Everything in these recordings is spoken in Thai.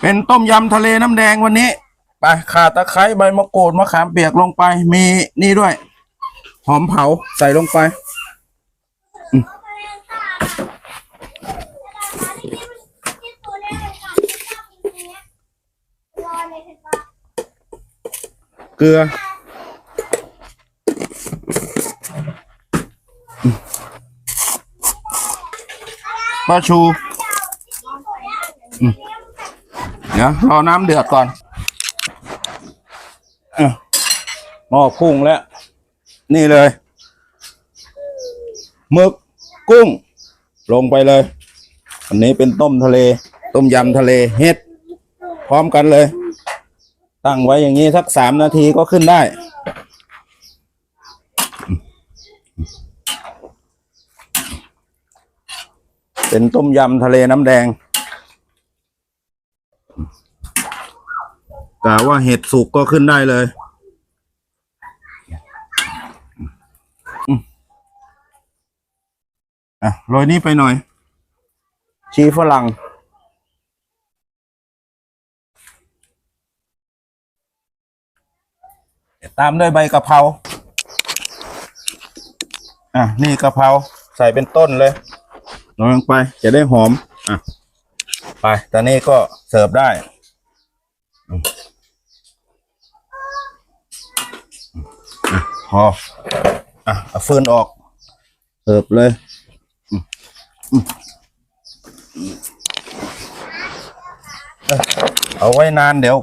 เป็นต้มยำทะเลน้ำแดงวันนี้ ไปข่าตะไคร้ใบมะกรูดมะขามเปียกลงไป มีนี่ด้วย หอมเผาใส่ลงไป เกลือ ปลาชู อืม เดี๋ยวรอน้ำเดือดก่อนหม้อพุ่งแล้ว นี่เลยหมึกกุ้ง ลงไปเลย อันนี้เป็นต้มทะเล ต้มยำทะเลเฮ็ด พร้อมกันเลย ตั้งไว้อย่างนี้สักสามนาทีก็ขึ้นได้เป็นต้มยำทะเลน้ำแดง กะว่าเห็ดสุกก็ขึ้นได้เลยอืมอะโรยนี่ไปหน่อย ชีฝรั่งตามด้วยใบกะเพรา อะ นี่กะเพราใส่เป็นต้นเลยลงไปจะได้หอม อะ ไป ตอนนี้ก็เสิร์ฟได้ อืมอะพออะเอาฟืนออกเสิร์ฟเลยอืมอืมเอ้ยเอาไว้นานเดี๋ยว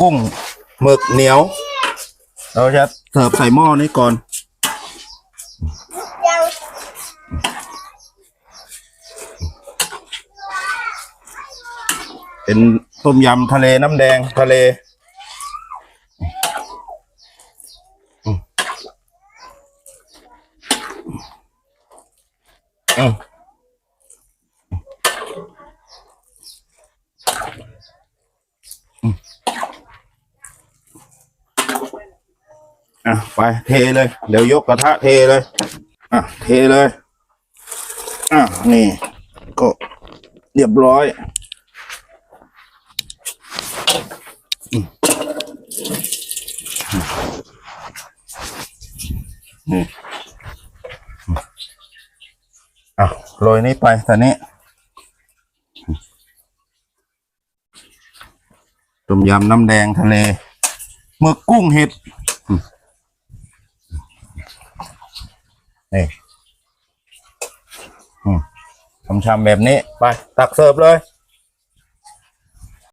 กุ้งหมึกเหนียว เราจะเสิร์ฟใส่หม้อนี้ก่อนเป็นต้มยำทะเลน้ำแดงทะเล อืมอืมอะไปเทเลย เดี๋ยวยกกระทะเทเลย อะเทเลย อะนี่ ก็เรียบร้อยนี่อะ โรยนี้ไปตอนนี้ ต้มยำน้ำแดงทะเลหมึกกุ้งเห็ดอืมนี่อืมชำๆแบบนี้ ไป ตักเสิร์ฟเลย